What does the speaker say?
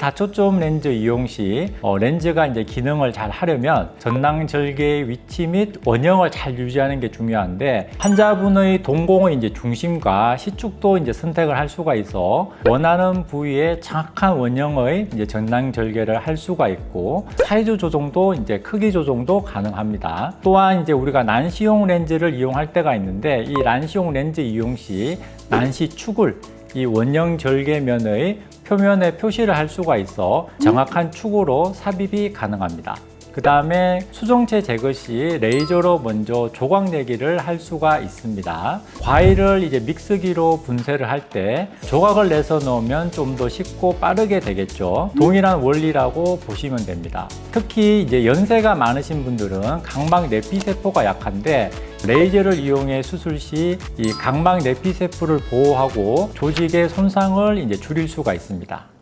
다초점 렌즈 이용 시 어, 렌즈가 이제 기능을 잘 하려면 전낭 절개의 위치 및 원형을 잘 유지하는 게 중요한데 환자분의 동공의 이제 중심과 시축도 이제 선택을 할 수가 있어 원하는 부위에 정확한 원형의 이제 전낭 절개를 할 수가 있고 사이즈 조정도 이제 크기 조정도 가능합니다. 또한 이제 우리가 난시용 렌즈를 이용할 때가 있는데 이 난시용 렌즈 이용 시 난시 축을 이 원형 절개면의 표면에 표시를 할 수가 있어 정확한 축으로 삽입이 가능합니다. 그 다음에 수정체 제거 시 레이저로 먼저 조각 내기를 할 수가 있습니다. 과일을 이제 믹스기로 분쇄를 할 때 조각을 내서 넣으면 좀 더 쉽고 빠르게 되겠죠. 동일한 원리라고 보시면 됩니다. 특히 이제 연세가 많으신 분들은 각막 내피세포가 약한데 레이저를 이용해 수술 시 이 각막 내피세포를 보호하고 조직의 손상을 이제 줄일 수가 있습니다.